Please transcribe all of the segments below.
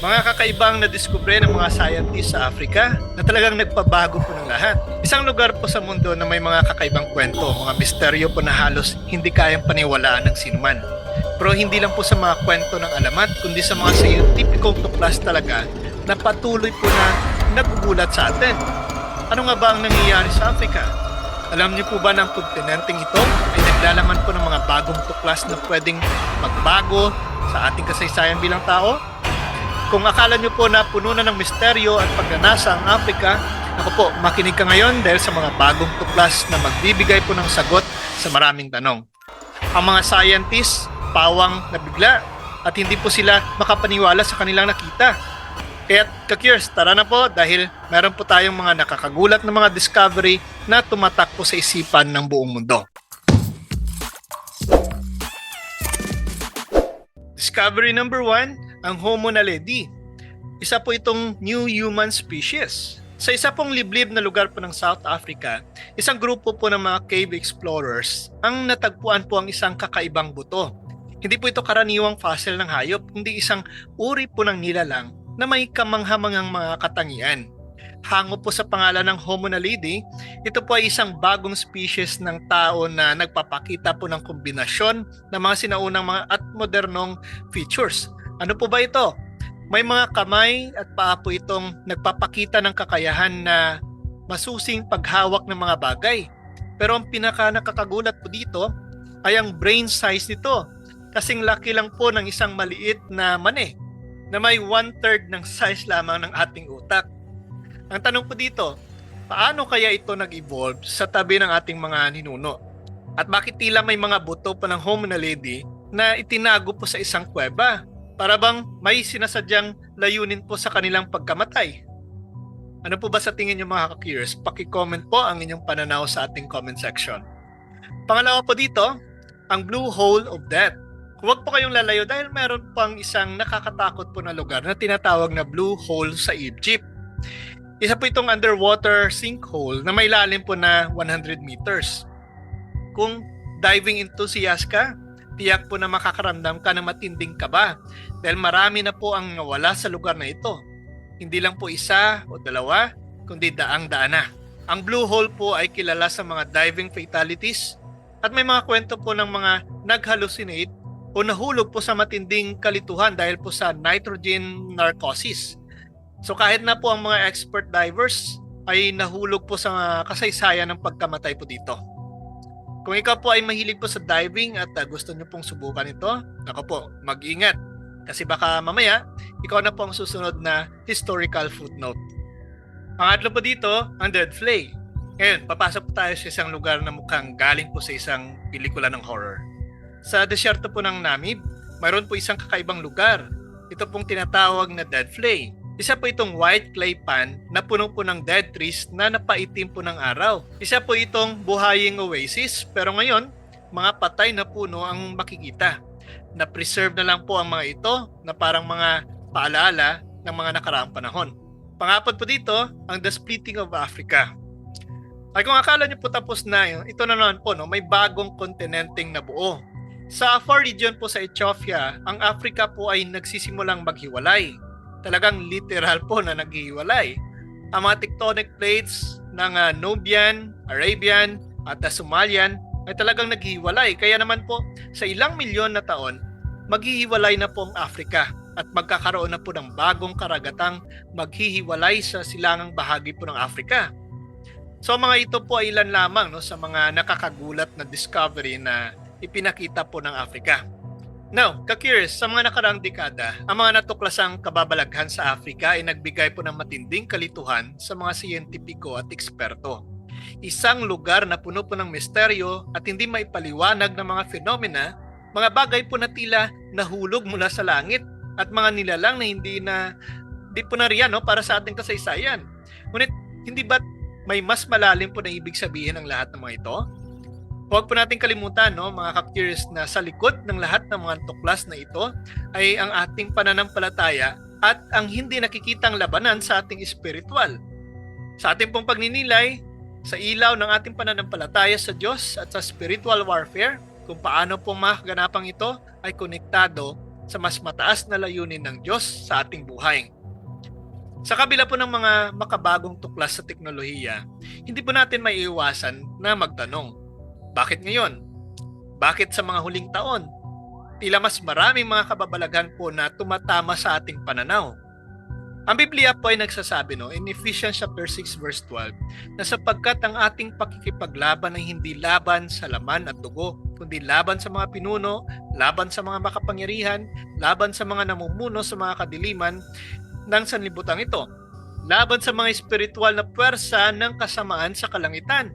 Mga kakaibang nadiskubre ng mga scientists sa Africa na talagang nagpabago po ng lahat. Isang lugar po sa mundo na may mga kakaibang kwento, mga misteryo po na halos hindi kayang paniwalaan ng sinuman. Pero hindi lang po sa mga kwento ng alamat, kundi sa mga scientificong tuklas talaga na patuloy po na nagugulat sa atin. Ano nga ba ang nangyayari sa Africa? Alam niyo po ba na ang kontinenteng ito ay naglalaman po ng mga bagong tuklas na pwedeng magbago sa ating kasaysayan bilang tao? Kung akala niyo po na puno na ng misteryo at pagnanasa ang Africa, ako po, makinig ka ngayon dahil sa mga bagong tuklas na magbibigay po ng sagot sa maraming tanong. Ang mga scientists, pawang nabigla at hindi po sila makapaniwala sa kanilang nakita. Kaya ka-curious, tara na po dahil meron po tayong mga nakakagulat na mga discovery na tumatak po sa isipan ng buong mundo. Discovery number one, ang Homo naledi. Isa po itong new human species. Sa isa pong liblib na lugar po ng South Africa, isang grupo po ng mga cave explorers ang natagpuan po ang isang kakaibang buto. Hindi po ito karaniwang fossil ng hayop, kundi isang uri po ng nilalang na may kamanghamangang mga katangian. Hango po sa pangalan ng Homo naledi, ito po ay isang bagong species ng tao na nagpapakita po ng kombinasyon ng mga sinaunang mga at modernong features. Ano po ba ito? May mga kamay at paa po itong nagpapakita ng kakayahan na masusing paghawak ng mga bagay. Pero ang pinaka nakakagulat po dito ay ang brain size nito. Kasing laki lang po ng isang maliit na mani na may one-third ng size lamang ng ating utak. Ang tanong po dito, paano kaya ito nag-evolve sa tabi ng ating mga ninuno? At bakit tila may mga buto pa ng Homo naledi na itinago po sa isang kuweba? Para bang may sinasadyang layunin po sa kanilang pagkamatay? Ano po ba sa tingin niyo mga ka-curious? Paki-comment po ang inyong pananaw sa ating comment section. Pangalawa po dito, ang Blue Hole of Death. Huwag po kayong lalayo dahil meron pang isang nakakatakot po na lugar na tinatawag na Blue Hole sa Egypt. Isa po itong underwater sinkhole na may lalim po na 100 meters. Kung diving enthusiast ka, tiyak po na makakaramdam ka ng matinding kaba dahil marami na po ang nawala sa lugar na ito. Hindi lang po isa o dalawa, kundi daang-daan na. Ang Blue Hole po ay kilala sa mga diving fatalities at may mga kwento po ng mga nag-hallucinate o nahulog po sa matinding kalituhan dahil po sa nitrogen narcosis. So kahit na po ang mga expert divers ay nahulog po sa kasaysayan ng pagkamatay po dito. Kung ikaw po ay mahilig po sa diving at uh, gusto niyo pong subukan ito, ako po, mag-ingat. Kasi baka mamaya, ikaw na po ang susunod na historical footnote. Pangatlo po dito, ang dead flay. Ngayon, papasok po tayo sa isang lugar na mukhang galing po sa isang pelikula ng horror. Sa desyerto po ng Namib, mayroon po isang kakaibang lugar. Ito pong tinatawag na dead flay. Isa po itong white clay pan na puno po ng dead trees na napaitim po ng araw. Isa po itong buhaying oasis pero ngayon, mga patay na puno ang makikita. Na-preserve na lang po ang mga ito na parang mga paalaala ng mga nakaraang panahon. Pangapat po dito, ang The Splitting of Africa. Ay kung akala niyo po tapos na ito na naman po, no, may bagong kontinenteng nabuo. Sa Afar region po sa Ethiopia, ang Africa po ay nagsisimulang maghiwalay talagang literal po na naghihiwalay. Ang mga tectonic plates ng uh, Nubian, Arabian at uh, Somalian ay talagang naghihiwalay. Kaya naman po sa ilang milyon na taon, maghihiwalay na po ang Africa at magkakaroon na po ng bagong karagatang maghihiwalay sa silangang bahagi po ng Africa. So mga ito po ay ilan lamang no, sa mga nakakagulat na discovery na ipinakita po ng Africa. Now, ka-curious, sa mga nakaraang dekada, ang mga natuklasang kababalaghan sa Africa ay nagbigay po ng matinding kalituhan sa mga siyentipiko at eksperto. Isang lugar na puno po ng misteryo at hindi maipaliwanag ng mga fenomena, mga bagay po na tila nahulog mula sa langit at mga nilalang na hindi na di po nariyan no, para sa ating kasaysayan. Ngunit hindi ba may mas malalim po na ibig sabihin ng lahat ng mga ito? Huwag po natin kalimutan, no, mga ka-curious, na sa likod ng lahat ng mga tuklas na ito ay ang ating pananampalataya at ang hindi nakikitang labanan sa ating espiritual. Sa ating pong pagninilay, sa ilaw ng ating pananampalataya sa Diyos at sa spiritual warfare, kung paano pong makaganapang ito ay konektado sa mas mataas na layunin ng Diyos sa ating buhay. Sa kabila po ng mga makabagong tuklas sa teknolohiya, hindi po natin maiiwasan na magtanong, bakit ngayon? Bakit sa mga huling taon? Tila mas maraming mga kababalaghan po na tumatama sa ating pananaw. Ang Biblia po ay nagsasabi no, in Ephesians chapter 6 verse 12 na sapagkat ang ating pakikipaglaban ay hindi laban sa laman at dugo, kundi laban sa mga pinuno, laban sa mga makapangyarihan, laban sa mga namumuno sa mga kadiliman ng sanlibutan ito, laban sa mga espiritual na puwersa ng kasamaan sa kalangitan.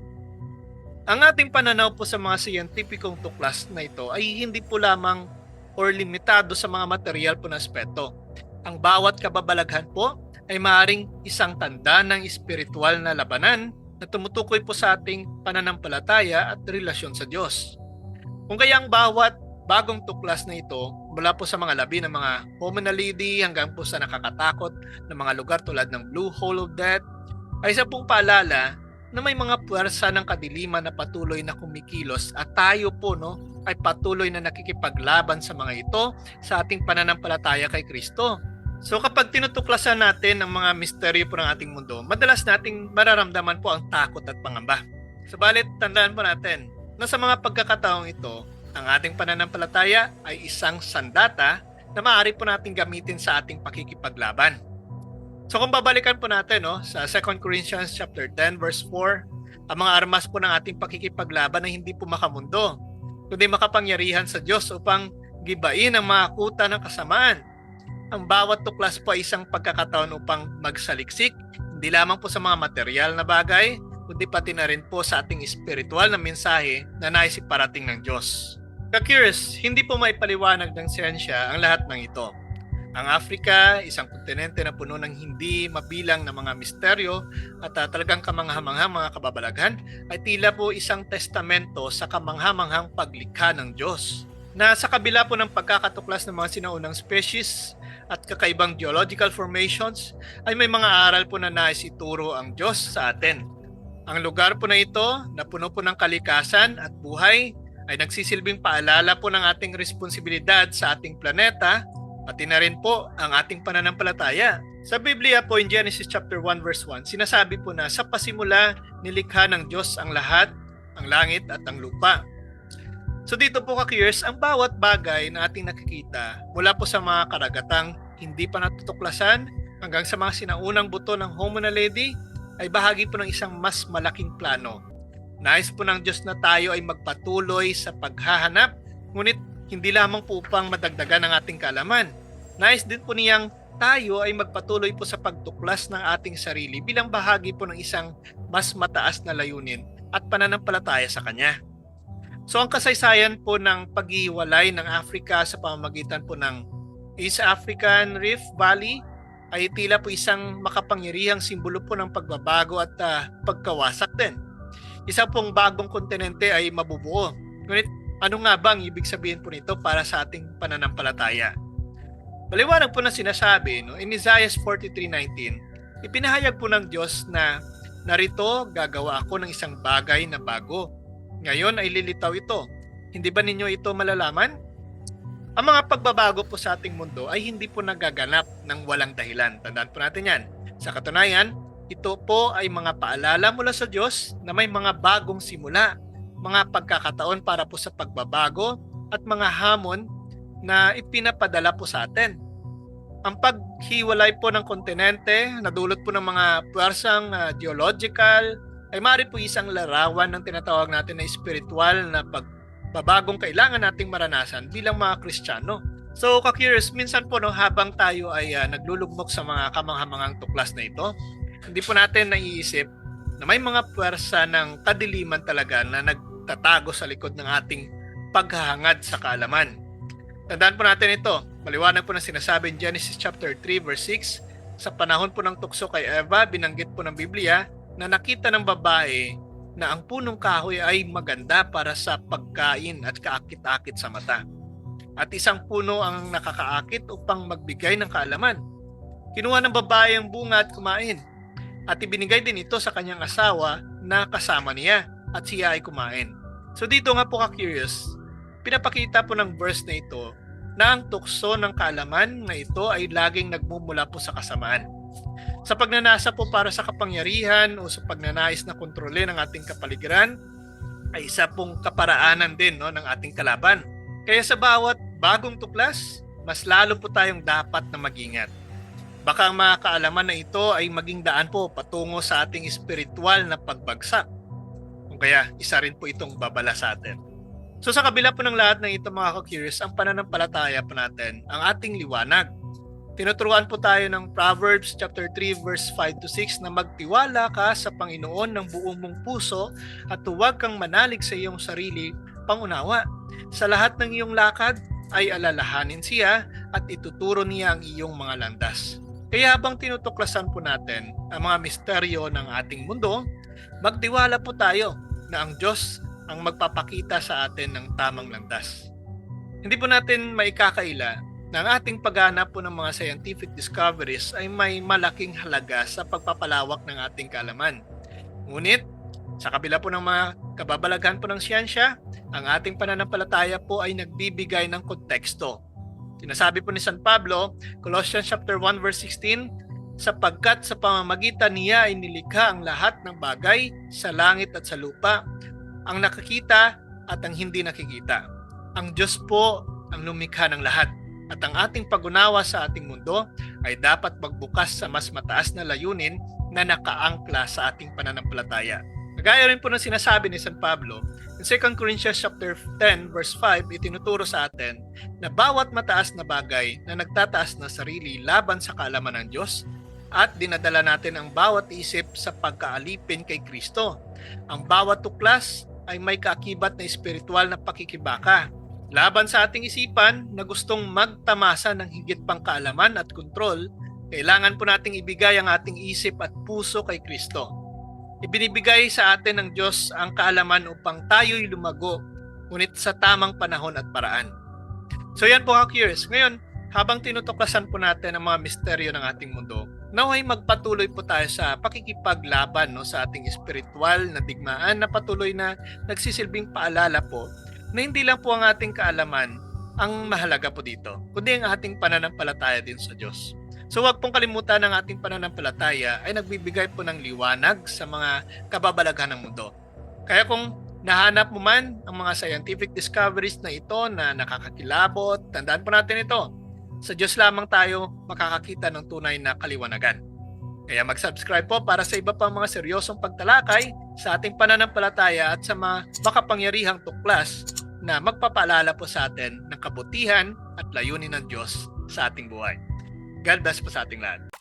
Ang ating pananaw po sa mga siyentipikong tuklas na ito ay hindi po lamang or limitado sa mga material po na aspeto. Ang bawat kababalaghan po ay maaring isang tanda ng espiritual na labanan na tumutukoy po sa ating pananampalataya at relasyon sa Diyos. Kung kaya ang bawat bagong tuklas na ito mula po sa mga labi ng mga hominalidi hanggang po sa nakakatakot na mga lugar tulad ng Blue Hole of Death ay isa pong paalala na may mga puwersa ng kadiliman na patuloy na kumikilos at tayo po no ay patuloy na nakikipaglaban sa mga ito sa ating pananampalataya kay Kristo. So kapag tinutuklasan natin ang mga misteryo po ng ating mundo, madalas nating mararamdaman po ang takot at pangamba. Subalit, tandaan po natin na sa mga pagkakataong ito, ang ating pananampalataya ay isang sandata na maaari po nating gamitin sa ating pakikipaglaban. So kung babalikan po natin no, sa 2 Corinthians chapter 10 verse 4, ang mga armas po ng ating pakikipaglaban ay hindi po makamundo, kundi makapangyarihan sa Diyos upang gibain ang mga kuta ng kasamaan. Ang bawat tuklas po ay isang pagkakataon upang magsaliksik, hindi lamang po sa mga material na bagay, kundi pati na rin po sa ating espiritual na mensahe na nais iparating ng Diyos. Ka-curious, hindi po maipaliwanag ng siyensya ang lahat ng ito. Ang Africa, isang kontinente na puno ng hindi mabilang na mga misteryo at uh, talagang kamanghamanghang mga kababalaghan, ay tila po isang testamento sa kamanghamanghang paglikha ng Diyos. Na sa kabila po ng pagkakatuklas ng mga sinaunang species at kakaibang geological formations, ay may mga aral po na nais ituro ang Diyos sa atin. Ang lugar po na ito, na puno po ng kalikasan at buhay, ay nagsisilbing paalala po ng ating responsibilidad sa ating planeta pati na rin po ang ating pananampalataya. Sa Biblia po in Genesis chapter 1 verse 1, sinasabi po na sa pasimula nilikha ng Diyos ang lahat, ang langit at ang lupa. So dito po ka-curious, ang bawat bagay na ating nakikita mula po sa mga karagatang hindi pa natutuklasan hanggang sa mga sinaunang buto ng Homo naledi ay bahagi po ng isang mas malaking plano. Nais po ng Diyos na tayo ay magpatuloy sa paghahanap, ngunit hindi lamang po upang madagdagan ang ating kaalaman. Nais din po niyang tayo ay magpatuloy po sa pagtuklas ng ating sarili bilang bahagi po ng isang mas mataas na layunin at pananampalataya sa Kanya. So ang kasaysayan po ng paghiwalay ng Africa sa pamamagitan po ng East African Rift Valley ay tila po isang makapangyarihang simbolo po ng pagbabago at uh, pagkawasak din. Isa pong bagong kontinente ay mabubuo. Ngunit ano nga bang ibig sabihin po nito para sa ating pananampalataya? Maliwanag po na sinasabi no, in Isaiah 43.19, ipinahayag po ng Diyos na narito gagawa ako ng isang bagay na bago. Ngayon ay lilitaw ito. Hindi ba ninyo ito malalaman? Ang mga pagbabago po sa ating mundo ay hindi po nagaganap ng walang dahilan. Tandaan po natin yan. Sa katunayan, ito po ay mga paalala mula sa Diyos na may mga bagong simula mga pagkakataon para po sa pagbabago at mga hamon na ipinapadala po sa atin. Ang paghiwalay po ng kontinente, nadulot po ng mga puwersang uh, geological, ay mari po isang larawan ng tinatawag natin na spiritual na pagbabagong kailangan nating maranasan bilang mga Kristiyano. So, ka-curious, minsan po no, habang tayo ay uh, naglulugmok sa mga kamanghamangang tuklas na ito, hindi po natin naiisip na may mga puwersa ng kadiliman talaga na nag tatago sa likod ng ating paghahangad sa kaalaman. Tandaan po natin ito. Maliwanag po na sinasabi in Genesis chapter 3 verse 6, sa panahon po ng tukso kay Eva, binanggit po ng Biblia na nakita ng babae na ang punong kahoy ay maganda para sa pagkain at kaakit-akit sa mata. At isang puno ang nakakaakit upang magbigay ng kaalaman. Kinuha ng babae ang bunga at kumain. At ibinigay din ito sa kanyang asawa na kasama niya at siya ay kumain. So dito nga po ka-curious, pinapakita po ng verse na ito na ang tukso ng kaalaman na ito ay laging nagmumula po sa kasamaan. Sa pagnanasa po para sa kapangyarihan o sa pagnanais na kontrolin ang ating kapaligiran ay isa pong kaparaanan din no, ng ating kalaban. Kaya sa bawat bagong tuklas, mas lalo po tayong dapat na mag-ingat. Baka ang mga kaalaman na ito ay maging daan po patungo sa ating espiritual na pagbagsak. Kung kaya, isa rin po itong babala sa atin. So sa kabila po ng lahat ng ito mga ka-curious, ang pananampalataya po natin, ang ating liwanag. Tinuturuan po tayo ng Proverbs chapter 3 verse 5 to 6 na magtiwala ka sa Panginoon ng buong mong puso at huwag kang manalig sa iyong sarili pangunawa. Sa lahat ng iyong lakad ay alalahanin siya at ituturo niya ang iyong mga landas. Kaya habang tinutuklasan po natin ang mga misteryo ng ating mundo, magtiwala po tayo na ang Diyos ang magpapakita sa atin ng tamang landas. Hindi po natin maikakaila na ang ating paghanap po ng mga scientific discoveries ay may malaking halaga sa pagpapalawak ng ating kaalaman. Ngunit, sa kabila po ng mga kababalaghan po ng siyensya, ang ating pananampalataya po ay nagbibigay ng konteksto. Sinasabi po ni San Pablo, Colossians chapter 1 verse 16, sapagkat sa pamamagitan niya ay nilikha ang lahat ng bagay sa langit at sa lupa, ang nakikita at ang hindi nakikita. Ang Diyos po ang lumikha ng lahat at ang ating pag-unawa sa ating mundo ay dapat magbukas sa mas mataas na layunin na nakaangkla sa ating pananampalataya. Gaya rin po ng sinasabi ni San Pablo, in 2 Corinthians chapter 10 verse 5, itinuturo sa atin na bawat mataas na bagay na nagtataas na sarili laban sa kaalaman ng Diyos at dinadala natin ang bawat isip sa pagkaalipin kay Kristo. Ang bawat tuklas ay may kaakibat na espiritual na pakikibaka laban sa ating isipan na gustong magtamasa ng higit pang kaalaman at kontrol, kailangan po nating ibigay ang ating isip at puso kay Kristo. Ibinibigay sa atin ng Diyos ang kaalaman upang tayo'y lumago, ngunit sa tamang panahon at paraan. So yan po curious. Ngayon, habang tinutuklasan po natin ang mga misteryo ng ating mundo, naway magpatuloy po tayo sa pakikipaglaban no, sa ating espiritual na digmaan na patuloy na nagsisilbing paalala po na hindi lang po ang ating kaalaman ang mahalaga po dito, kundi ang ating pananampalataya din sa Diyos. So huwag pong kalimutan ng ating pananampalataya ay nagbibigay po ng liwanag sa mga kababalaghan ng mundo. Kaya kung nahanap mo man ang mga scientific discoveries na ito na nakakakilabot, tandaan po natin ito, sa Diyos lamang tayo makakakita ng tunay na kaliwanagan. Kaya mag-subscribe po para sa iba pang mga seryosong pagtalakay sa ating pananampalataya at sa mga makapangyarihang tuklas na magpapaalala po sa atin ng kabutihan at layunin ng Diyos sa ating buhay. God bless po sa ating lahat.